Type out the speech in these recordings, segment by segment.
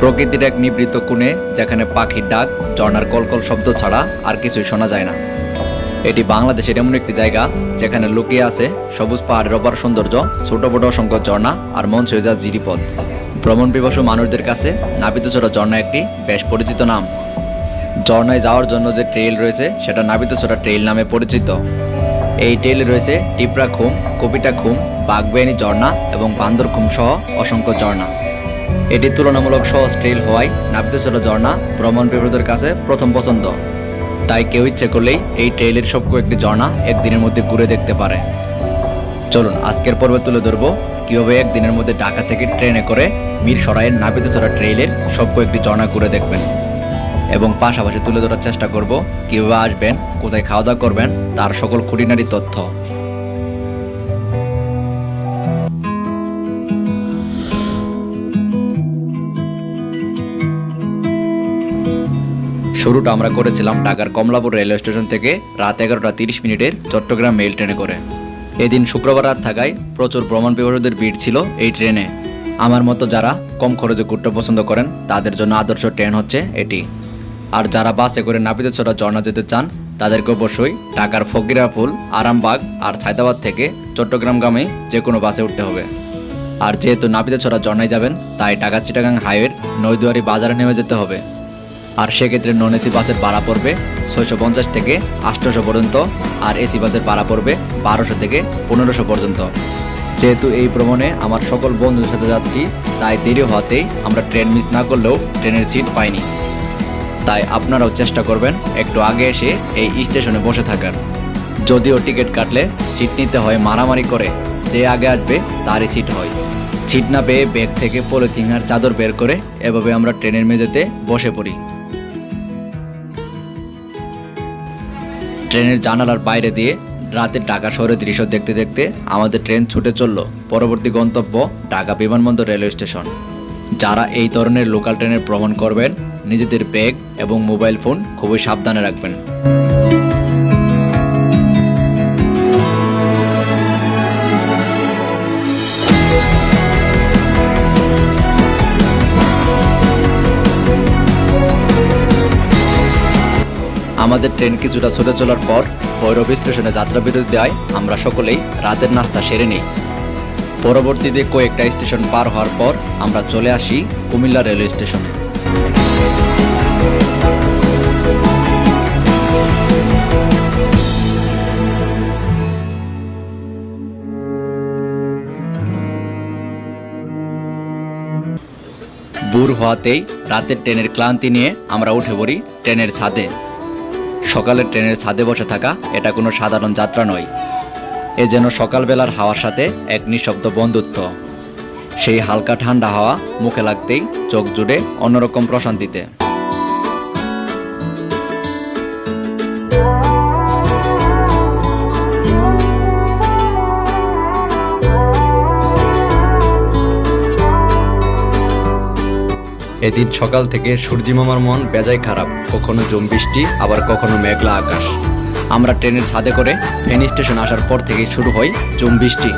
প্রকৃতির এক নিবৃত কোণে, যেখানে পাখির ডাক, ঝর্ণার কলকল শব্দ ছাড়া আর কিছুই শোনা যায় না। এটি বাংলাদেশের এমন একটি জায়গা, যেখানে লুকিয়ে আছে সবুজ পাহাড়ের অপার সৌন্দর্য, ছোট বড় অসংখ্য ঝর্ণা আর মন যা জিরিপথ ভ্রমণ পিপাসু মানুষদের কাছে নাবিতচরা ঝর্ণা একটি বেশ পরিচিত নাম। ঝর্ণায় যাওয়ার জন্য যে ট্রেইল রয়েছে, সেটা নাবিতচরা ট্রেইল নামে পরিচিত। এই ট্রেইলে রয়েছে টিপরা খুম, কপিটা খুম বাগবেয়ানি ঝর্ণা এবং বান্দর খুম সহ অসংখ্য ঝর্ণা। এটি তুলনামূলক সহজ ট্রেইল হওয়ায় নাবিতচরা ঝর্ণা ভ্রমণ বিপ্রদের কাছে প্রথম পছন্দ। তাই কেউ ইচ্ছে করলেই এই ট্রেইলের সব কয়েকটি ঝর্ণা একদিনের মধ্যে ঘুরে দেখতে পারে। চলুন, আজকের পর্বে তুলে ধরবো কীভাবে একদিনের মধ্যে ঢাকা থেকে ট্রেনে করে মীর সরাইয়ের নাবিতচরা ট্রেইলের সব কয়েকটি ঝর্ণা ঘুরে দেখবেন। এবং পাশাপাশি তুলে ধরার চেষ্টা করব কীভাবে আসবেন, কোথায় খাওয়া দাওয়া করবেন, তার সকল খুঁটিনাটি তথ্য। শুরুটা আমরা করেছিলাম ঢাকার কমলাপুর রেলওয়ে স্টেশন থেকে রাত এগারোটা তিরিশ মিনিটের চট্টগ্রাম মেল ট্রেনে করে। এদিন শুক্রবার রাত থাকায় প্রচুর ভ্রমণ বিভাগদের ভিড় ছিল এই ট্রেনে। আমার মতো যারা কম খরচে ঘুরতে পছন্দ করেন, তাদের জন্য আদর্শ ট্রেন হচ্ছে এটি। আর যারা বাসে করে নাপিতে নাপিতেছড়া ঝর্ণা যেতে চান, তাদেরকে অবশ্যই ঢাকার ফকিরাপুল, আরামবাগ আর সায়দাবাদ থেকে চট্টগ্রামগামী যে কোনো বাসে উঠতে হবে। আর যেহেতু নাপিতেছড়া ঝর্ণায় যাবেন, তাই ঢাকা চিটাগাং হাইওয়ের নৈদুয়ারি বাজারে নেমে যেতে হবে। আর সেক্ষেত্রে নন এসি বাসের ভাড়া পড়বে ছয়শো পঞ্চাশ থেকে আটশোশো পর্যন্ত আর এসি বাসের ভাড়া পড়বে বারোশো থেকে পনেরোশো পর্যন্ত। যেহেতু এই ভ্রমণে আমার সকল বন্ধুদের সাথে যাচ্ছি, তাই দেরি হওয়াতেই আমরা ট্রেন মিস না করলেও ট্রেনের সিট পাইনি। তাই আপনারাও চেষ্টা করবেন একটু আগে এসে এই স্টেশনে বসে থাকার। যদিও টিকিট কাটলে সিট নিতে হয় মারামারি করে, যে আগে আসবে তারই সিট হয়। সিট না পেয়ে ব্যাগ থেকে পলিথিন আর চাদর বের করে এভাবে আমরা ট্রেনের মেঝেতে বসে পড়ি। ট্রেনের জানালার বাইরে দিয়ে রাতের ঢাকা শহরের দৃশ্য দেখতে দেখতে আমাদের ট্রেন ছুটে চলল পরবর্তী গন্তব্য ঢাকা বিমানবন্দর রেলওয়ে স্টেশন। যারা এই ধরনের লোকাল ট্রেনে ভ্রমণ করবেন, নিজেদের ব্যাগ এবং মোবাইল ফোন খুবই সাবধানে রাখবেন। আমাদের ট্রেন কিছুটা ছুটে চলার পর ভৈরব স্টেশনে যাত্রা বিরতি দেওয়ায় আমরা সকলেই রাতের নাস্তা সেরে নিই। পরবর্তীতে কয়েকটা স্টেশন পার হওয়ার পর আমরা চলে আসি কুমিল্লা রেলওয়ে স্টেশনে। বুর হওয়াতেই রাতের ট্রেনের ক্লান্তি নিয়ে আমরা উঠে পড়ি ট্রেনের ছাদে। সকালে ট্রেনের ছাদে বসে থাকা এটা কোনো সাধারণ যাত্রা নয়। এ যেন সকালবেলার হাওয়ার সাথে এক নিঃশব্দ বন্ধুত্ব। সেই হালকা ঠান্ডা হাওয়া মুখে লাগতেই চোখ জুড়ে অন্যরকম প্রশান্তিতে। এদিন সকাল থেকে সূর্যি মামার মন বেজায় খারাপ। কখনো জম বৃষ্টি, আবার কখনো মেঘলা আকাশ। আমরা ট্রেনের ছাদে করে ফেনি স্টেশন আসার পর থেকেই শুরু হয় জম বৃষ্টি।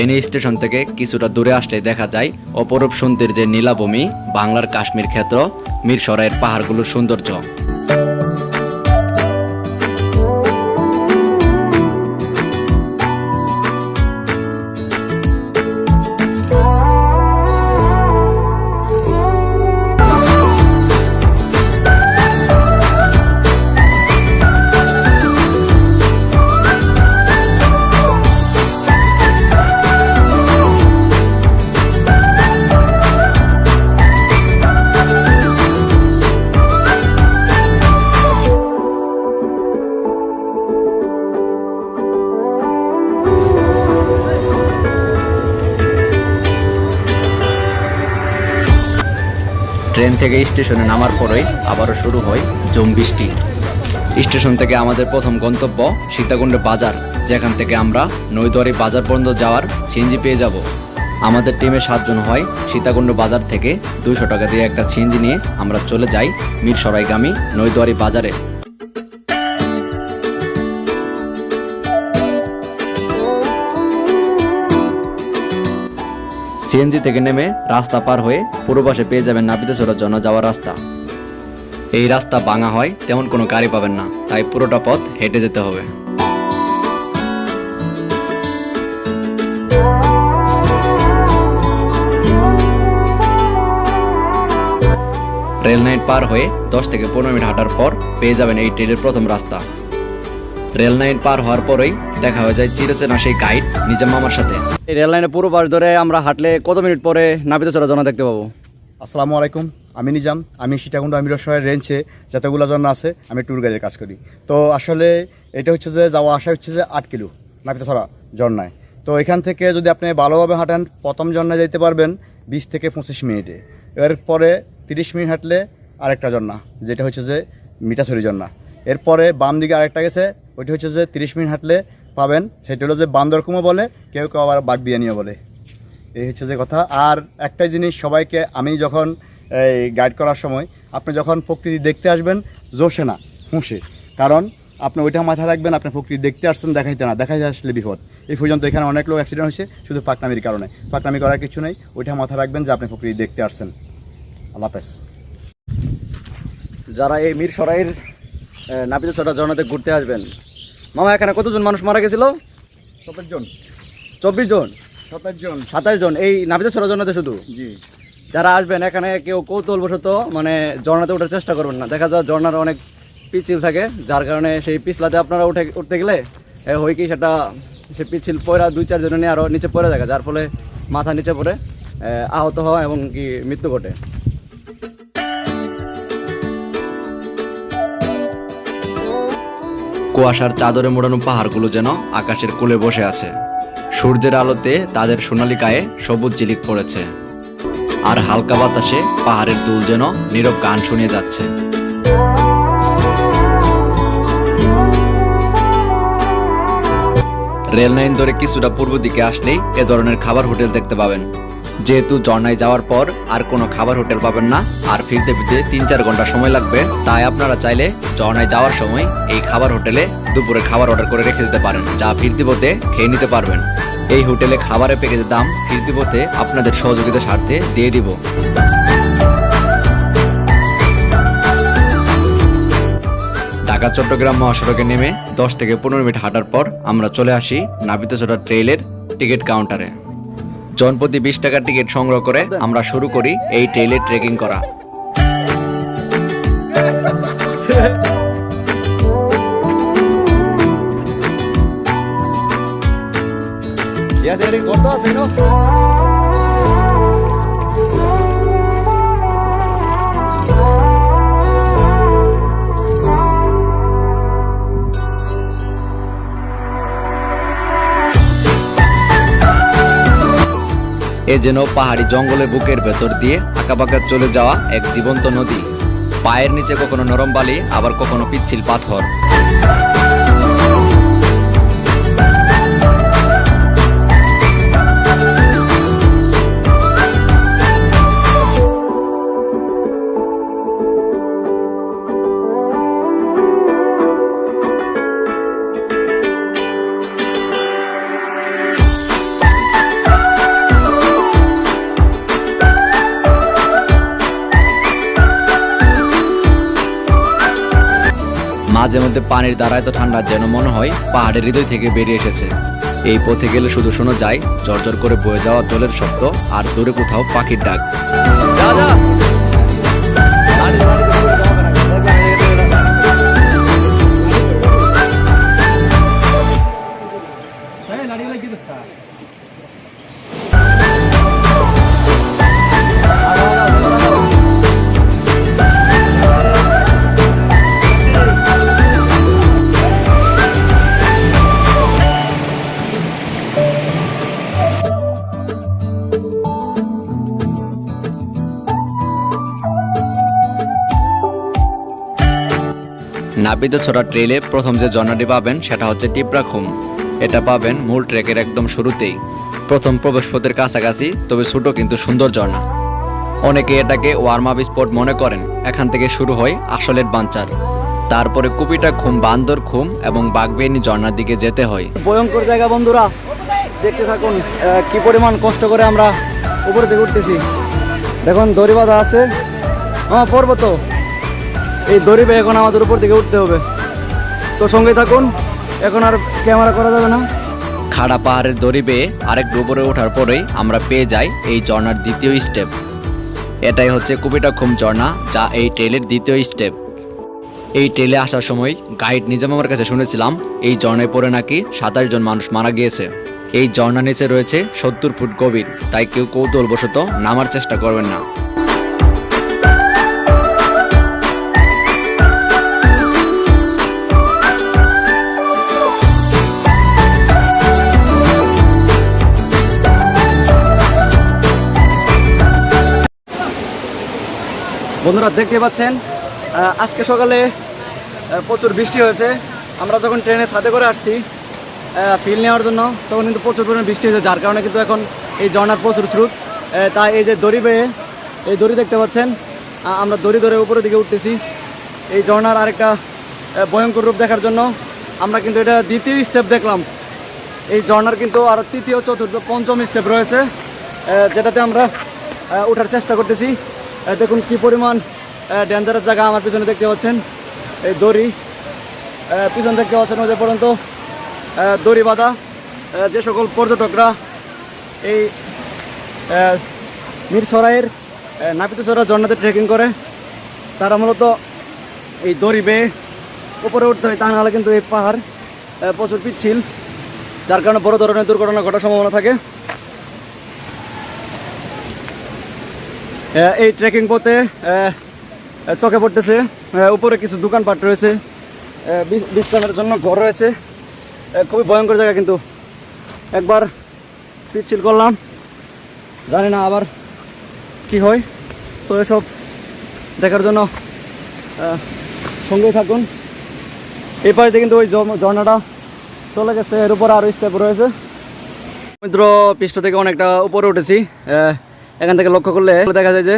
ফেনী স্টেশন থেকে কিছুটা দূরে আসলে দেখা যায় অপরূপ সৌন্দর্যের নীলাভূমি, বাংলার কাশ্মীর ক্ষেত্র, মিরসরাইয়ের পাহাড়গুলোর সৌন্দর্য। ট্রেন থেকে স্টেশনে নামার পরেই আবারও শুরু হয় জম বৃষ্টি স্টেশন থেকে আমাদের প্রথম গন্তব্য সীতাকুণ্ড বাজার, যেখান থেকে আমরা নৈদরি বাজার পর্যন্ত যাওয়ার সিএনজি পেয়ে যাব। আমাদের টিমে সাতজন হয়, সীতাকুণ্ড বাজার থেকে দুশো টাকা দিয়ে একটা ছিঞ্জি নিয়ে আমরা চলে যাই মিরসরাইগামী নৈদরি বাজারে। সিএনজি থেকে নেমে রাস্তা পার হয়ে পূর্ব পাশে পেয়ে যাবেন নাপিতেশ্বরের জন্য যাওয়ার রাস্তা। এই রাস্তা ভাঙা হয়, তেমন কোনো গাড়ি পাবেন না, তাই পুরোটা পথ হেঁটে যেতে হবে। রেল লাইন পার হয়ে দশ থেকে পনেরো মিনিট হাঁটার পর পেয়ে যাবেন এই ট্রেনের প্রথম রাস্তা। রেল লাইন পার হওয়ার পরেই দেখা হয়ে যায় চিরচেনা সেই গাইড নিজাম মামার সাথে। এই রেল লাইনের পুরো পাশ ধরে আমরা হাঁটলে কত মিনিট পরে নাপিত চড়া জনা দেখতে পাবো? আসসালামু আলাইকুম আমি নিজাম। আমি সীতাকুণ্ড আমির শহরের রেঞ্জে যতগুলো জন আছে আমি ট্যুর গাইডের কাজ করি। তো আসলে এটা হচ্ছে যে যাওয়া আসা হচ্ছে যে আট কিলো নাপিতছড়া ঝর্ণায় তো এখান থেকে যদি আপনি ভালোভাবে হাঁটেন প্রথম ঝর্ণায় যাইতে পারবেন বিশ থেকে পঁচিশ মিনিটে। এরপরে তিরিশ মিনিট হাঁটলে আরেকটা ঝর্ণা যেটা হচ্ছে যে মিঠাছড়ি ঝর্ণা এরপরে বাম দিকে আরেকটা গেছে ওইটা হচ্ছে যে তিরিশ মিনিট হাঁটলে পাবেন, সেটা হলো যে বান্দরকুমো বলে, কেউ কেউ আবার বাগবিয়ানিও বলে। এই হচ্ছে যে কথা। আর একটাই জিনিস সবাইকে, আমি যখন এই গাইড করার সময়, আপনি যখন প্রকৃতি দেখতে আসবেন, জোশে না, হুঁশে। কারণ আপনি ওইটা মাথায় রাখবেন, আপনি প্রকৃতি দেখতে আসছেন, দেখাইতে না, দেখাইতে আসলে বিপদ। এই পর্যন্ত এখানে অনেক লোক অ্যাক্সিডেন্ট হয়েছে, শুধু পাকনামির কারণে। পাকনামি করার কিছু নেই, ওইটা মাথায় রাখবেন যে আপনি প্রকৃতি দেখতে আসছেন। আল্লাহ হাফেজ। যারা এই মির সরাইয়ের নাপিত চড়া জর্নাতে ঘুরতে আসবেন মামা এখানে কতজন মানুষ মারা গেছিল? সতের জন। চব্বিশ জন? সতের জন। সাতাশ জন। এই নাপিত চড়া শুধু? জি। যারা আসবেন এখানে কেউ কৌতূহলবশত মানে ঝর্ণাতে ওঠার চেষ্টা করবেন না। দেখা যায় ঝর্ণার অনেক পিচ্ছিল থাকে যার কারণে সেই পিছলাতে আপনারা উঠে উঠতে গেলে হয় কি সেটা সে পিছিল পয়রা দুই চারজনে নিয়ে আরও নিচে পড়ে থাকে যার ফলে মাথা নিচে পড়ে আহত হওয়া এবং কি মৃত্যু ঘটে। কুয়াশার চাদরে মোড়ানো পাহাড়গুলো যেন আকাশের কোলে বসে আছে। সূর্যের আলোতে তাদের সোনালি গায়ে সবুজ জিলিক পড়েছে। আর হালকা বাতাসে পাহাড়ের দুল যেন নীরব গান শুনিয়ে যাচ্ছে। রেল লাইন ধরে কিছুটা পূর্ব দিকে আসলেই এ ধরনের খাবার হোটেল দেখতে পাবেন। যেহেতু ঝর্ণায় যাওয়ার পর আর কোনো খাবার হোটেল পাবেন না, আর ফিরতে ফিরতে তিন চার ঘণ্টা সময় লাগবে, তাই আপনারা চাইলে ঝর্ণায় যাওয়ার সময় এই খাবার হোটেলে দুপুরে খাবার অর্ডার করে রেখে দিতে পারেন, যা ফিরতি পথে খেয়ে নিতে পারবেন। এই হোটেলে খাবারের প্যাকেজের দাম ফিরতি পথে আপনাদের সহযোগিতার স্বার্থে দিয়ে দিব। ঢাকা, চট্টগ্রাম মহাসড়কে নেমে দশ থেকে পনেরো মিনিট হাঁটার পর আমরা চলে আসি নাবিতচড়া ট্রেইলের টিকিট কাউন্টারে। জনপ্রতি বিশ টাকার টিকিট সংগ্রহ করে আমরা শুরু করি এই ট্রেলে ট্রেকিং করা Yes, Eric, corto, así, ¿no? এ যেন পাহাড়ি জঙ্গলের বুকের ভেতর দিয়ে আঁকাবাঁকা চলে যাওয়া এক জীবন্ত নদী। পায়ের নিচে কখনো নরম বালি, আবার কখনো পিচ্ছিল পাথর। পানির দ্বারা এত ঠান্ডা যেন মনে হয়, পাহাড়ের হৃদয় থেকে বেরিয়ে এসেছে। এই পথে গেলে শুধু শোনা যায় জর্জর করে বয়ে যাওয়া জলের শব্দ, আর দূরে কোথাও পাখির ডাক। যা নাবিত ছড়া ট্রেলে প্রথম যে ঝর্ণাটি পাবেন সেটা হচ্ছে টিপরাখুম এটা পাবেন মূল ট্রেকের একদম শুরুতেই। প্রথম প্রবেশপথের কাছাকাছি, তবে ছোট কিন্তু সুন্দর ঝর্ণা। অনেকে এটাকে ওয়ার্ম আপ স্পট মনে করেন, এখান থেকে শুরু হয় আসলের বাঞ্চার। তারপরে কুপিটা খুম, বান্দর খুম এবং বাগবেনি ঝর্ণার দিকে যেতে হয়। ভয়ঙ্কর জায়গা বন্ধুরা, দেখতে থাকুন কি পরিমাণ কষ্ট করে আমরা উপরে উঠতেছি। দেখুন, দড়ি বাঁধা আছে। হ্যাঁ পড়ব তো এই দড়ি বেয়ে এখন আমাদের উপর দিকে উঠতে হবে। তো সঙ্গে থাকুন, এখন আর ক্যামেরা করা যাবে না। খাড়া পাহাড়ের দড়ি বেয়ে আরেক উপরে ওঠার পরেই আমরা পেয়ে যাই এই ঝর্ণার দ্বিতীয় স্টেপ। এটাই হচ্ছে কুপিটা খুম ঝর্ণা, যা এই ট্রেলের দ্বিতীয় স্টেপ। এই ট্রেলে আসার সময় গাইড নিজাম আমার কাছে শুনেছিলাম, এই ঝর্ণায় পড়ে নাকি সাতাশ জন মানুষ মারা গিয়েছে। এই ঝর্ণা নিচে রয়েছে সত্তর ফুট গভীর, তাই কেউ কৌতূহলবশত নামার চেষ্টা করবেন না। বন্ধুরা দেখতে পাচ্ছেন আজকে সকালে প্রচুর বৃষ্টি হয়েছে। আমরা যখন ট্রেনে সাথে করে আসছি ফিল নেওয়ার জন্য, তখন কিন্তু প্রচুর পরিমাণে বৃষ্টি হয়েছে, যার কারণে কিন্তু এখন এই ঝর্ণার প্রচুর স্রোত। তাই এই যে দড়ি বেয়ে, এই দড়ি দেখতে পাচ্ছেন আমরা দড়ি ধরে উপরের দিকে উঠতেছি। এই ঝর্ণার আরেকটা ভয়ঙ্কর রূপ দেখার জন্য আমরা কিন্তু এটা দ্বিতীয় স্টেপ দেখলাম। এই ঝর্ণার কিন্তু আরও তৃতীয়, চতুর্থ, পঞ্চম স্টেপ রয়েছে যেটাতে আমরা ওঠার চেষ্টা করতেছি। দেখুন কি পরিমাণ ডেঞ্জারাস জায়গা আমার পিছনে দেখতে পাচ্ছেন। এই দড়ি পিছন দেখতে পাচ্ছেন যে পর্যন্ত দড়ি বাঁধা। যে সকল পর্যটকরা এই মিরসরাইয়ের নাপিতসরা ঝর্ণাতে ট্রেকিং করে, তারা মূলত এই দড়ি বেয়ে উপরে উঠতে হয়, তা নাহলে কিন্তু এই পাহাড় প্রচুর পিচ্ছিল, যার কারণে বড় ধরনের দুর্ঘটনা ঘটার সম্ভাবনা থাকে। এই ট্রেকিং পথে চোখে পড়তেছে উপরে কিছু দোকানপাট রয়েছে বিশ্রামের জন্য ঘর রয়েছে খুবই ভয়ঙ্কর জায়গা কিন্তু। একবার পিচ্ছিল করলাম জানি না আবার কি হয় তো এসব দেখার জন্য আহ, সঙ্গেই থাকুন। এই কিন্তু ওই ঝর্ণ- ঝর্ণাটা চলে গেছে এর উপর আরও স্টেপ রয়েছে। সমুদ্র পৃষ্ঠ থেকে অনেকটা উপরে উঠেছি এখান থেকে লক্ষ্য করলে দেখা যায় যে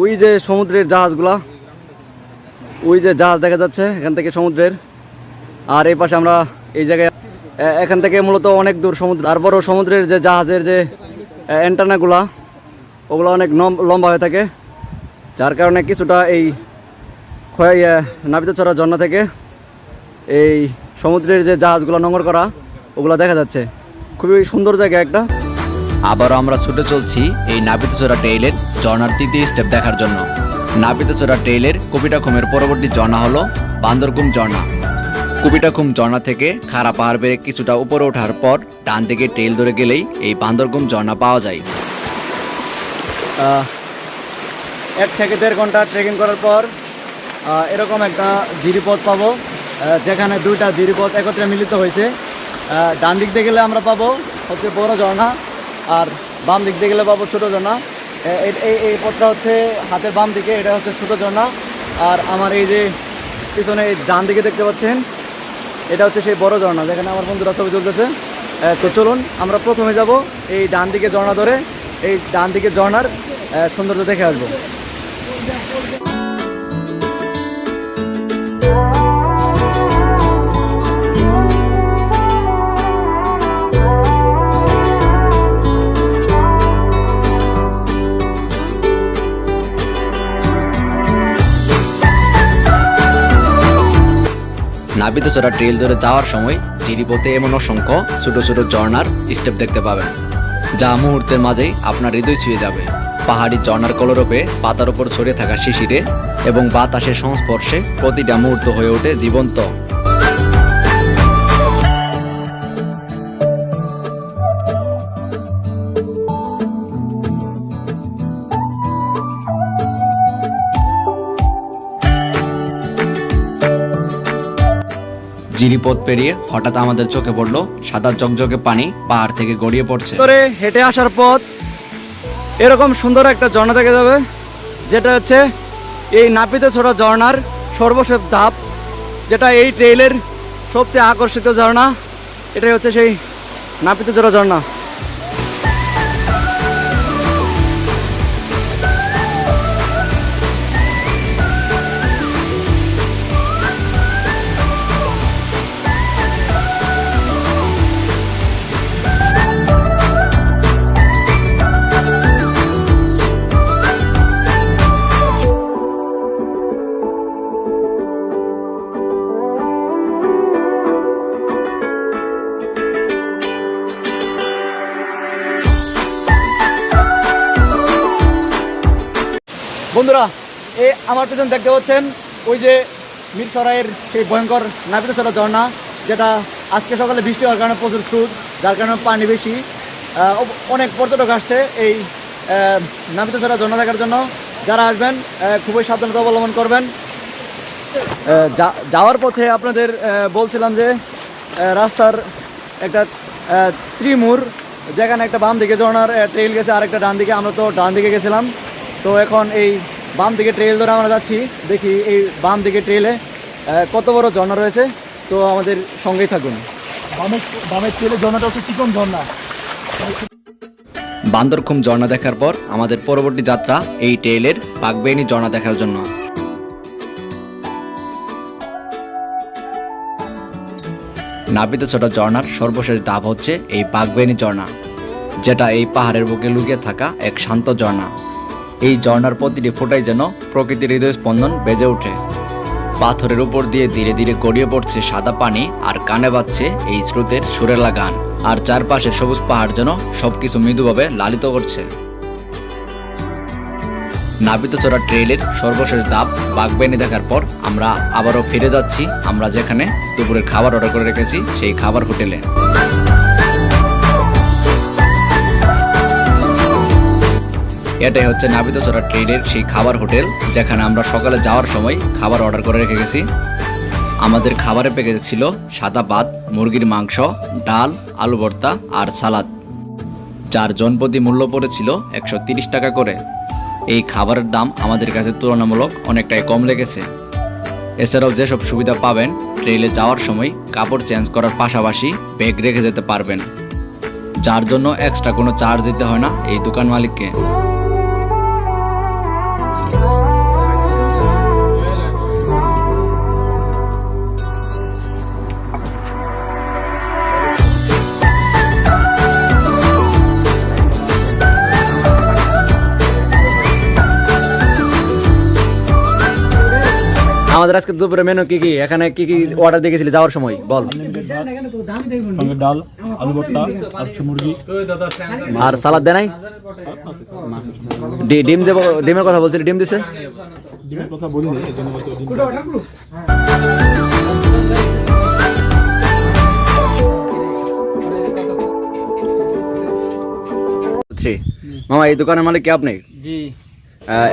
ওই যে সমুদ্রের জাহাজগুলা, ওই যে জাহাজ দেখা যাচ্ছে এখান থেকে সমুদ্রের। আর এই পাশে আমরা এই জায়গায় এখান থেকে মূলত অনেক দূর সমুদ্র তারপরও সমুদ্রের যে জাহাজের যে অ্যান্টানাগুলা ওগুলো অনেক লম্বা হয়ে থাকে। যার কারণে কিছুটা এই নাবিত নাবিতচরা ঝর্ণা থেকে এই সমুদ্রের যে জাহাজগুলো নোংর করা, ওগুলো দেখা যাচ্ছে। খুবই সুন্দর জায়গা একটা। আবারও আমরা ছুটে চলছি এই নাবিতচোরা ট্রেইলের ঝর্ণার তৃতীয় স্টেপ দেখার জন্য। নাবিতচোরা ট্রেইলের কবিটাখুমের পরবর্তী ঝর্ণা হলো বান্দরকুম ঝর্ণা। কুবিটাখুম ঝর্ণা থেকে খাড়া পাহাড় বেয়ে কিছুটা উপরে ওঠার পর ডান দিকে ট্রেল ধরে গেলেই এই বান্দরকুম ঝর্ণা পাওয়া যায়। এক থেকে দেড় ঘণ্টা ট্রেকিং করার পর এরকম একটা জিরিপথ পাবো যেখানে দুইটা জিরিপথ একত্রে মিলিত হয়েছে। ডান দিক দিয়ে গেলে আমরা পাবো হচ্ছে বড় ঝর্ণা আর বাম দিক দিয়ে গেলে পাবো ছোটো ঝর্ণা এই এই পথটা হচ্ছে হাতের বাম দিকে, এটা হচ্ছে ছোটো ঝর্ণা আর আমার এই যে পিছনে এই ডান দিকে দেখতে পাচ্ছেন, এটা হচ্ছে সেই বড় ঝর্ণা যেখানে আমার বন্ধুরা ছবি তুলতেছে। তো চলুন, আমরা প্রথমে যাব এই ডান দিকে ঝর্ণা ধরে, এই ডান দিকে ঝর্ণার সৌন্দর্য দেখে আসব। নাবিতচোরা ট্রেল ধরে যাওয়ার সময় চিরিপথে এমন অসংখ্য ছোট ছোট ঝর্ণার স্টেপ দেখতে পাবেন, যা মুহূর্তের মাঝেই আপনার হৃদয় ছুঁয়ে যাবে। পাহাড়ি ঝর্ণার কলরূপে পাতার উপর ছড়িয়ে থাকা শিশিরে এবং বাতাসের সংস্পর্শে প্রতিটা মুহূর্ত হয়ে ওঠে জীবন্ত। জিরিপথ পেরিয়ে হঠাৎ আমাদের চোখে পড়ল সাদা চকচকে পানি পাহাড় থেকে গড়িয়ে পড়ছে। তোরে হেঁটে আসার পথ। এরকম সুন্দর একটা ঝর্ণা দেখা যাবে, যেটা হচ্ছে এই নাপিতে ছোড়া ঝর্ণার সর্বশেষ ধাপ, যেটা এই ট্রেইলের সবচেয়ে আকর্ষিত ঝর্ণা। এটাই হচ্ছে সেই নাপিতে ছোড়া ঝর্ণা। বন্ধুরা, এ আমার পেছনে দেখতে পাচ্ছেন ওই যে মিরসরাইয়ের সেই ভয়ঙ্কর নাবিতসরা ঝর্ণা, যেটা আজকে সকালে বৃষ্টি হওয়ার কারণে প্রচুর স্রোত, যার কারণে পানি বেশি। অনেক পর্যটক আসছে এই নাবিতসরা ঝর্ণা দেখার জন্য। যারা আসবেন খুবই সাবধানতা অবলম্বন করবেন। যাওয়ার পথে আপনাদের বলছিলাম যে রাস্তার একটা ত্রিমুর, যেখানে একটা বাম দিকে ঝর্ণার ট্রেল গেছে আর একটা ডান দিকে আমরা তো ডান দিকে গেছিলাম। তো এখন এই বাম দিকে ট্রেল ধরে আমরা যাচ্ছি। দেখি এই বাম দিকে ট্রেলে কত বড় ঝর্ণা রয়েছে? তো আমাদের সঙ্গেই থাকুন। বামের ঝর্ণাটা হচ্ছে চিকন ঝর্ণা। বান্দরখুম ঝর্ণা দেখার পর আমাদের পরবর্তী যাত্রা এই ট্রেলের বাগবেইনি ঝর্ণা দেখার জন্য। নাবিত ছোট ঝর্ণার সর্বশেষ ধাপ হচ্ছে এই বাগবেইনি ঝর্ণা যেটা এই পাহাড়ের বুকে লুকিয়ে থাকা এক শান্ত ঝর্ণা। এই ঝর্ণার প্রতিটি ফোটাই যেন প্রকৃতির হৃদয় স্পন্দন বেজে ওঠে। পাথরের উপর দিয়ে ধীরে ধীরে গড়িয়ে পড়ছে সাদা পানি আর কানে বাজছে এই স্রোতের সুরেলা গান আর চারপাশের সবুজ পাহাড় যেন সবকিছু মৃদুভাবে লালিত করছে। নাবিতচড়া ট্রেইলের সর্বশেষ ধাপ বাগবেনি দেখার পর আমরা আবারও ফিরে যাচ্ছি। আমরা যেখানে দুপুরের খাবার অর্ডার করে রেখেছি, সেই খাবার হোটেলে। এটাই হচ্ছে নাবিতচড়া ট্রেইলের সেই খাবার হোটেল, যেখানে আমরা সকালে যাওয়ার সময় খাবার অর্ডার করে রেখে গেছি। আমাদের খাবারের প্যাকেজে ছিল সাদা ভাত, মুরগির মাংস, ডাল, আলু ভর্তা আর সালাদ। জন প্রতি মূল্য পড়েছিল একশো টাকা করে। এই খাবারের দাম আমাদের কাছে তুলনামূলক অনেকটাই কম লেগেছে। এছাড়াও যেসব সুবিধা পাবেন ট্রেইলে যাওয়ার সময় কাপড় চেঞ্জ করার পাশাপাশি ব্যাগ রেখে যেতে পারবেন। যার জন্য এক্সট্রা কোনো চার্জ দিতে হয় না এই দোকান মালিককে। আমাদের আজকে দুপুরে মেনু কি কি? এখানে কি কি অর্ডার দিয়েছিলি যাওয়ার সময়? বল। সঙ্গে ডাল আলু ভর্তা আর মুরগি। আর সালাদ দেয় নাই? ডি- ডিম দেবো ডিমের কথা বলছিলি ডিম দিছে? ডিমের কথা মামা এই দোকানের মালিক কি আপনি? জি।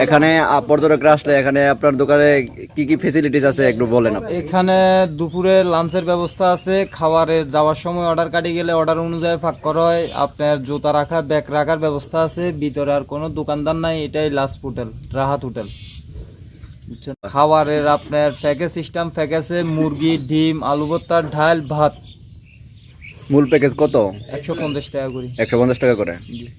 এখানে পর্যটকরা আসলে এখানে আপনার দোকানে কি কি ফেসিলিটিস আছে একটু বলেন এখানে দুপুরে লাঞ্চের ব্যবস্থা আছে খাবারে যাওয়ার সময় অর্ডার কাটি গেলে অর্ডার অনুযায়ী ভাগ করা হয় আপনার জুতা রাখা ব্যাগ রাখার ব্যবস্থা আছে ভিতরে আর কোনো দোকানদার নাই এটাই লাস্ট হোটেল রাহাত হোটেল খাবারের আপনার প্যাকেজ সিস্টেম প্যাকেজে মুরগি ডিম আলু ভর্তার ঢাল ভাত। মূল প্যাকেজ কত? একশো পঞ্চাশ টাকা করে। একশো পঞ্চাশ টাকা করে।